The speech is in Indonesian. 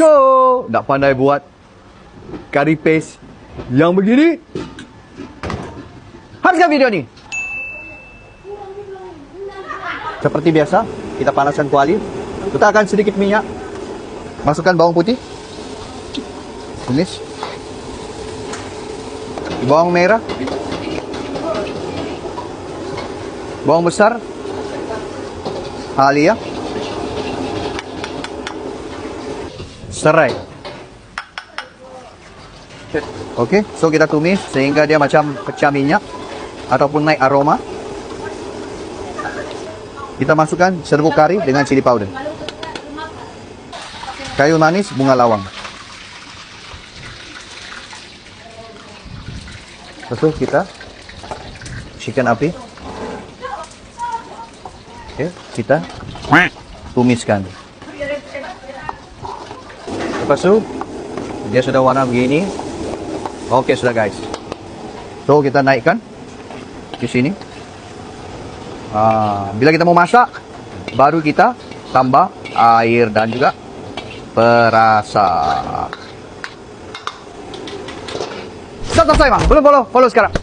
Ocho, tak pandai buat curry paste yang begini. Habiskan video ni. Seperti biasa, kita panaskan kuali. Letakkan sedikit minyak. Masukkan bawang putih. Tumis. Bawang merah. Bawang besar. Halia. Serai. Okey, so kita tumis sehingga dia macam pecah minyak ataupun naik aroma. Kita masukkan serbuk kari dengan cili powder. Kayu manis bunga lawang. Tu kita chicken api. Okey, kita tumiskan. Lepas tu dia sudah warna begini. Okey sudah guys. So kita naikkan di sini. Ah, bila kita mau masak, baru kita tambah air dan juga perasa. Stop, stop, Belum follow, follow sekarang.